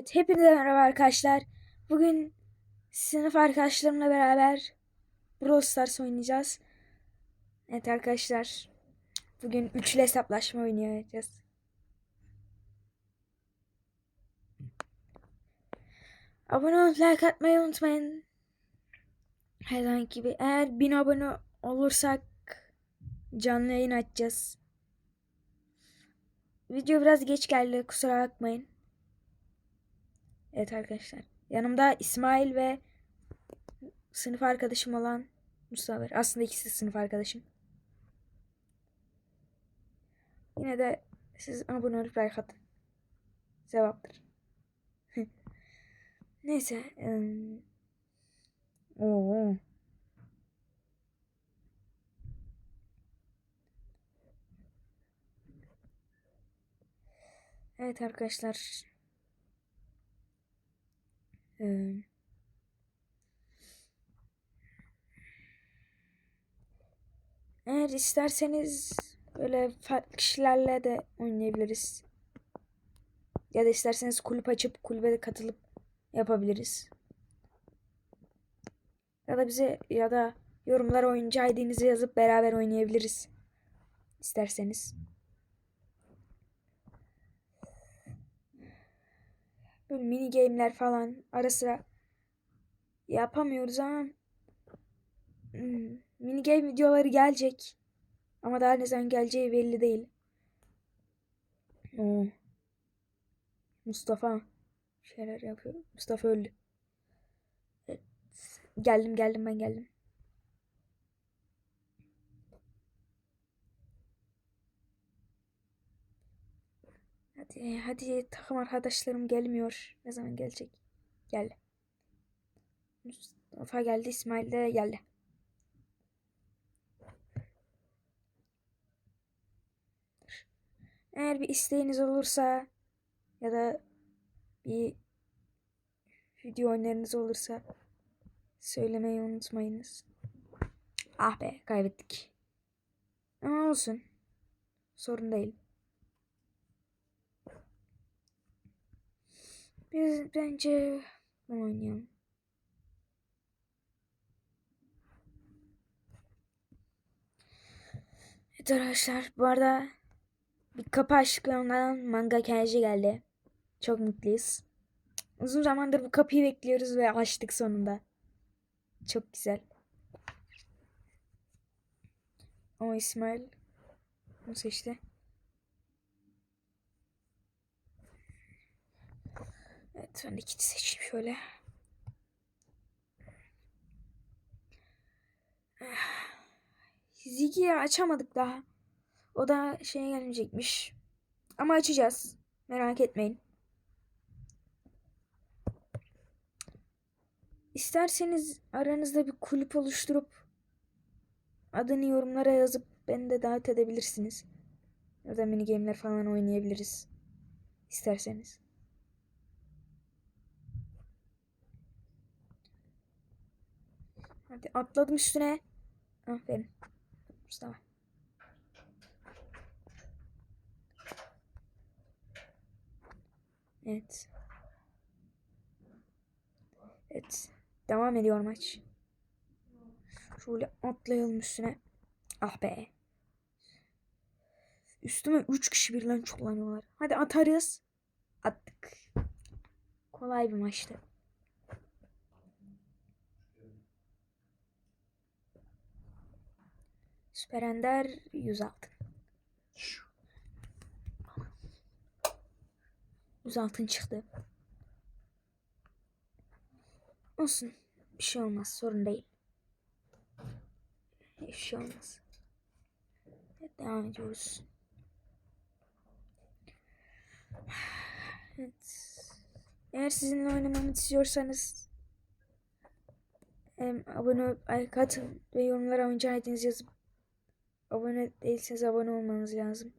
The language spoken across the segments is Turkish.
Evet, hepinize merhaba arkadaşlar. Bugün sınıf arkadaşlarımla beraber Brawl Stars oynayacağız. Evet arkadaşlar. Bugün üçlü hesaplaşma oynayacağız. Abone olup like atmayı unutmayın. Her zaman gibi. Eğer 1000 abone olursak canlı yayın açacağız. Video biraz geç geldi. Kusura bakmayın. Evet arkadaşlar. Yanımda İsmail ve sınıf arkadaşım olan Mustafa var. Aslında ikisi sınıf arkadaşım. Yine de siz abone olup like atın. Cevaptır. Neyse. ım, Oo. Evet arkadaşlar. Eğer isterseniz böyle farklı kişilerle de oynayabiliriz. Ya da isterseniz kulüp açıp kulübe de katılıp yapabiliriz. Ya da bize ya da yorumlara oyuncu ID'nizi yazıp beraber oynayabiliriz. İsterseniz. Böyle mini game'ler falan ara sıra yapamıyoruz ama hmm, mini game videoları gelecek. Ama daha ne zaman geleceği belli değil. Oo. Mustafa şeyler yapıyor. Mustafa öldü. Evet. Geldim geldim ben geldim. Hadi hadi takım arkadaşlarım gelmiyor. Ne zaman gelecek? Geldi. Mustafa geldi, İsmail de geldi. Eğer bir isteğiniz olursa ya da bir video öneriniz olursa söylemeyi unutmayınız. Ah be kaybettik. Ama olsun. Sorun değil. Biz bence bunu oynayalım. Evet arkadaşlar bu arada bir kapı açıklamadan manga kenji geldi. Çok mutluyuz. Uzun zamandır bu kapıyı bekliyoruz ve açtık sonunda. Çok güzel. O İsmail bunu seçti. Evet ben kiti seçeyim şöyle. Ziggy'yi açamadık daha. O da şeye gelmeyecekmiş. Ama açacağız. Merak etmeyin. İsterseniz aranızda bir kulüp oluşturup adını yorumlara yazıp beni de davet edebilirsiniz. Ya da mini game'ler falan oynayabiliriz. İsterseniz. Hadi atladım üstüne. Aferin. Mustafa. Evet. Evet. Devam ediyor maç. Şöyle atlayalım üstüne. Ah be. Üstüme 3 kişi birden çullanıyorlar. Hadi atarız. Attık. Kolay bir maçtı. Süper Ender 100 altın. 100 altın çıktı. Olsun. Bir şey olmaz. Sorun değil. Bir şey olmaz. Evet, devam ediyoruz. Evet. Eğer sizinle oynamamı istiyorsanız em, abone ol, like atın ve yorumlara oyuncu ID'nizi yazıp Abone değilseniz abone olmanız lazım.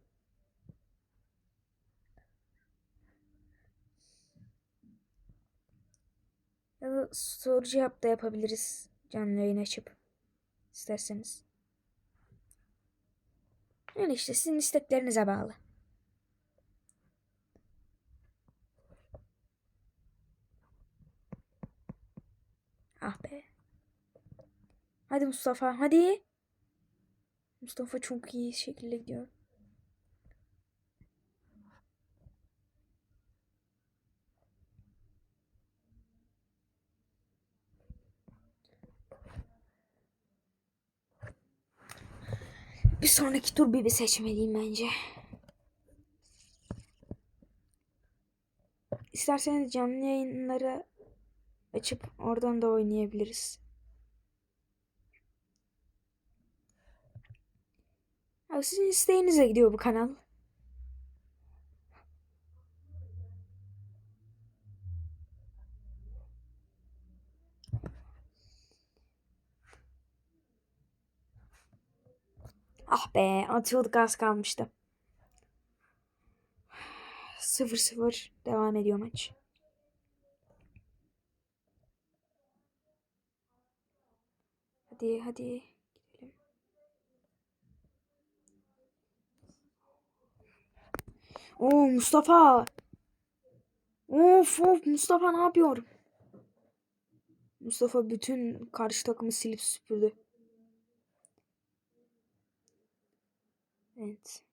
Ya da soru cevap da yapabiliriz. Canlı yayın açıp. isterseniz. Yani işte sizin isteklerinize bağlı. Ah be. Hadi Mustafa hadi. Mustafa çok iyi şekilde gidiyor. Bir sonraki tur Bibi seçmeliyim bence. İsterseniz canlı yayınları açıp oradan da oynayabiliriz. Sizin isteğinize gidiyor bu kanal. Ah be atıyorduk az kalmıştı. 0-0 devam ediyor maç. Hadi hadi Oo Mustafa. Of of Mustafa ne yapıyor? Mustafa bütün karşı takımı silip süpürdü. Evet.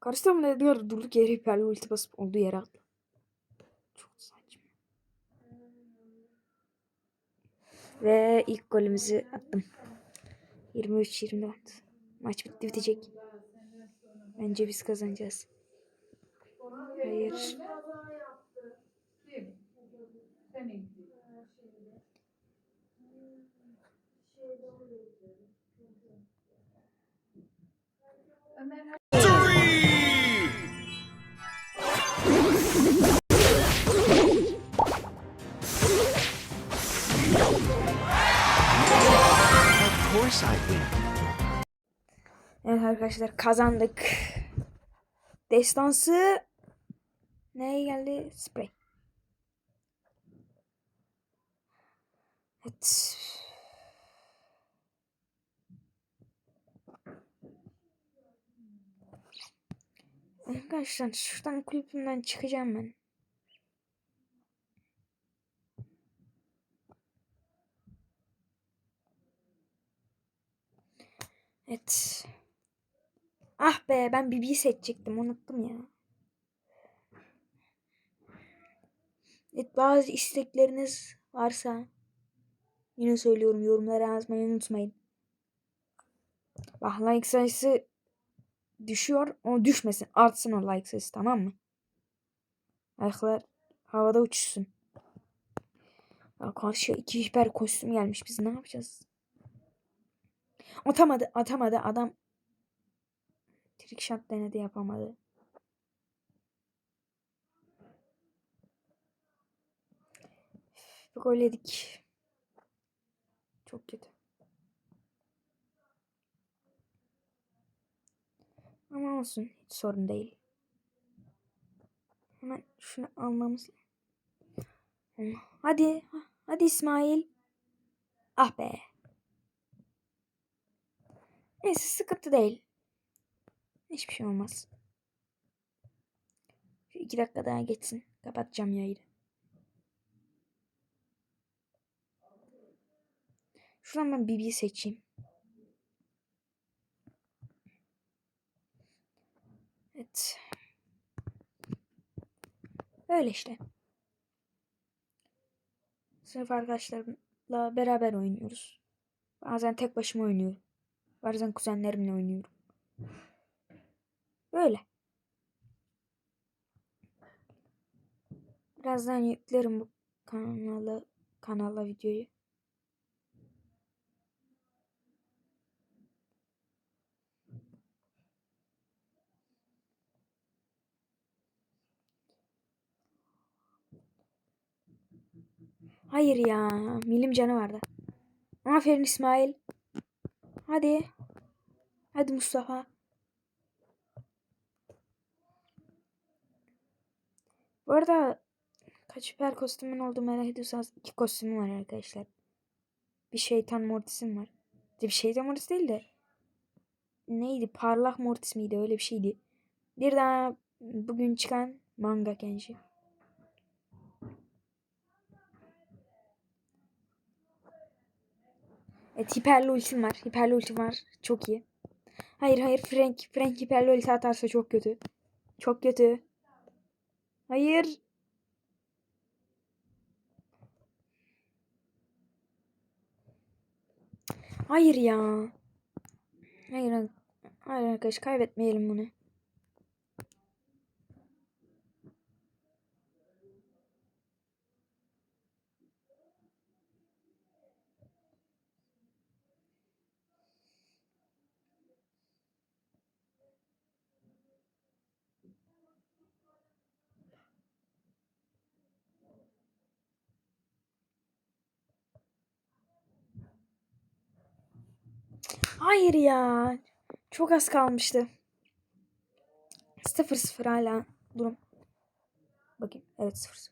Karşı takım ne diyor? Durduk yere hiperli ulti basıp olduğu yere attı. Çok saçma. Ve ilk golümüzü attım. 23-24. Maç bitti bitecek. Bence biz kazanacağız. Hayır. Of arkadaşlar kazandık. Destansı neye geldi? Spray. Evet. Arkadaşlar şuradan kulübümden çıkacağım ben. Evet. Ah be ben Bibi'yi seçecektim unuttum ya. Evet bazı istekleriniz varsa yine söylüyorum yorumlara yazmayı unutmayın. Bak like sayısı düşüyor. O düşmesin. Artsın o like sayısı tamam mı? Like'lar havada uçuşsun. Ya karşıya iki hiper kostüm gelmiş. Biz ne yapacağız? Atamadı. Atamadı. Adam trick shot denedi yapamadı. Bir gol yedik. Çok kötü. Ama olsun. Hiç sorun değil. Hemen şunu almamız Hadi. Hadi İsmail. Ah be. Neyse sıkıntı değil. Hiçbir şey olmaz. Şu iki dakika daha geçsin. Kapatacağım yayını. Şuradan ben Bibi'yi seçeyim. Evet. Öyle işte. Sınıf arkadaşlarımla beraber oynuyoruz. Bazen tek başıma oynuyorum. Bazen kuzenlerimle oynuyorum. Böyle. Birazdan yüklerim bu kanalı kanala videoyu. Hayır ya. Milim canı vardı. Aferin İsmail. Hadi. Hadi Mustafa. Bu arada kaç hiper kostümün olduğu merak ediyorsanız iki kostümüm var arkadaşlar. Bir şeytan mortisim var. Bir şeytan mortis değil de neydi? Parlak mortis miydi? Öyle bir şeydi. Bir daha bugün çıkan Manga Kenji. Evet hiperli ultim var. Hiperli ultim var. Çok iyi. Hayır hayır Frank. Frank hiperli ulti atarsa çok kötü. Çok kötü. Hayır. Hayır ya. Hayır. Hayır arkadaş kaybetmeyelim bunu. Hayır ya. Çok az kalmıştı. 0-0 hala durum. Bakayım. Evet 0-0.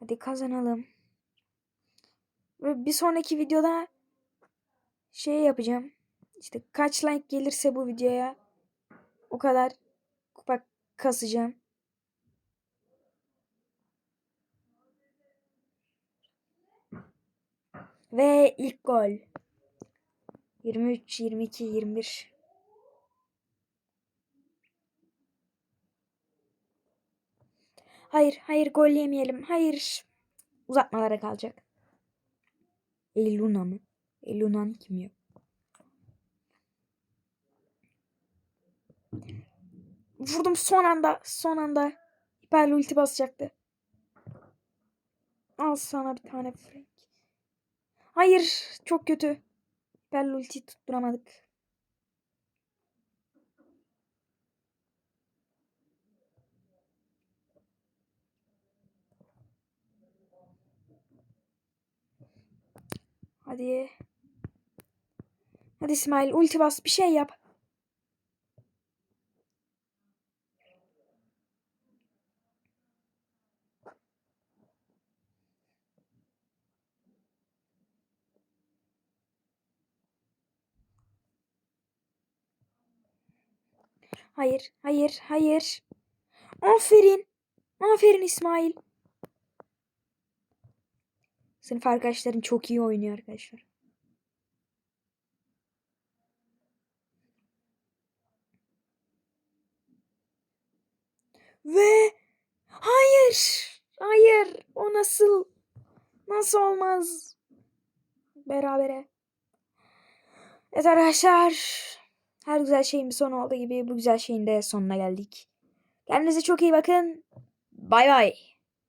Hadi kazanalım. Ve bir sonraki videoda şey yapacağım. İşte kaç like gelirse bu videoya o kadar kupa kasacağım. Ve ilk gol. 23, 22, 21. Hayır, hayır gol yemeyelim. Hayır. Uzatmalara kalacak. Eluna mı? Eluna'nın kim ya? Vurdum son anda. Son anda. Hiperli ulti basacaktı. Al sana bir tane Frank. Hayır. Çok kötü. Hiperli ulti tutturamadık. Hadi. Hadi İsmail ulti bas bir şey yap. Hayır, hayır, hayır. Aferin. Aferin İsmail. Sınıf arkadaşların çok iyi oynuyor arkadaşlar. Ve hayır. Hayır. O nasıl? Nasıl olmaz? Berabere. Evet arkadaşlar. Her güzel şeyin bir sonu olduğu gibi bu güzel şeyin de sonuna geldik. Kendinize çok iyi bakın. Bay bay.